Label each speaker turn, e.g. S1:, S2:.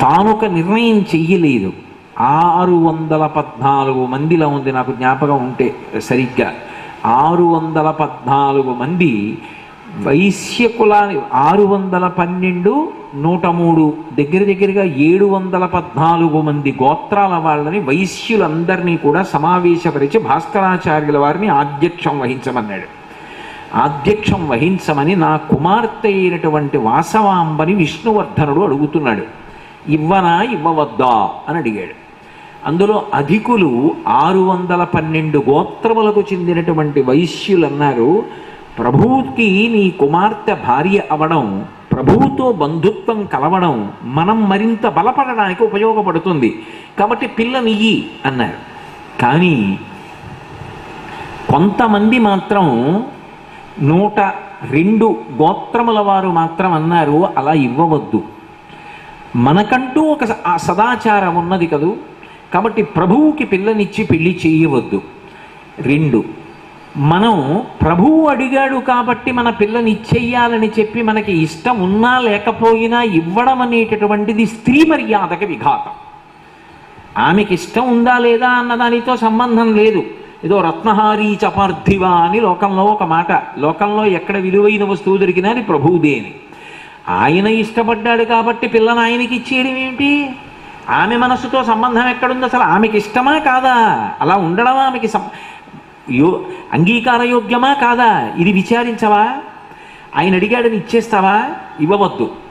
S1: తాను ఒక నిర్ణయం చెయ్యలేదు. ఆరు వందల పద్నాలుగు మందిలో ఉంది నాకు జ్ఞాపకం ఉంటే సరిగ్గా. ఆరు వందల పద్నాలుగు మంది వైశ్యకులాని ఆరు వందల పన్నెండు నూట మూడు దగ్గర దగ్గరగా ఏడు వందల పద్నాలుగు మంది గోత్రాల వాళ్ళని వైశ్యులందరినీ కూడా సమావేశపరిచి భాస్కరాచార్యుల వారిని ఆధ్యక్షం వహించమన్నాడు. ఆధ్యక్షం వహించమని నా కుమార్తె అయినటువంటి వాసవాంబని విష్ణువర్ధనుడు అడుగుతున్నాడు. ఇవ్వనా ఇవ్వవద్దా అని అడిగాడు. అందులో అధికులు ఆరు వందల పన్నెండు గోత్రములకు చెందినటువంటి వైశ్యులు అన్నారు ప్రభువుకి నీ కుమార్తె భార్య అవడం ప్రభువుతో బంధుత్వం కలవడం మనం మరింత బలపడడానికి ఉపయోగపడుతుంది. కాబట్టి పిల్లనియ్యి అన్నారు. కానీ కొంతమంది మాత్రం నూట రెండు గోత్రముల వారు మాత్రం అన్నారు అలా ఇవ్వవద్దు. మనకంటూ ఒక సదాచారం ఉన్నది కదూ. కాబట్టి ప్రభువుకి పిల్లనిచ్చి పెళ్ళి చేయవద్దు. రెండు మనం ప్రభువు అడిగాడు కాబట్టి మన పిల్లని ఇచ్చేయాలని చెప్పి మనకి ఇష్టం ఉన్నా లేకపోయినా ఇవ్వడం అనేటటువంటిది స్త్రీ మర్యాదకి విఘాతం. ఆమెకి ఇష్టం ఉందా లేదా అన్న దానితో సంబంధం లేదు. ఏదో రత్నహారీ చపార్థివా అని లోకంలో ఒక మాట లోకంలో ఎక్కడ విలువైన వస్తువు దొరికినా అది ప్రభువుదే అని ఆయన ఇష్టపడ్డాడు కాబట్టి పిల్లని ఆయనకి ఇచ్చేయడం ఏమిటి? ఆమె మనసుతో సంబంధం ఎక్కడుంది అసలు? ఆమెకి ఇష్టమా కాదా? అలా ఉండడమా ఆమెకి సం? యో అంగీకారయోగ్యమా కాదా? ఇది విచారించవా? ఆయన అడిగాడని ఇచ్చేస్తావా? ఇవ్వవద్దు.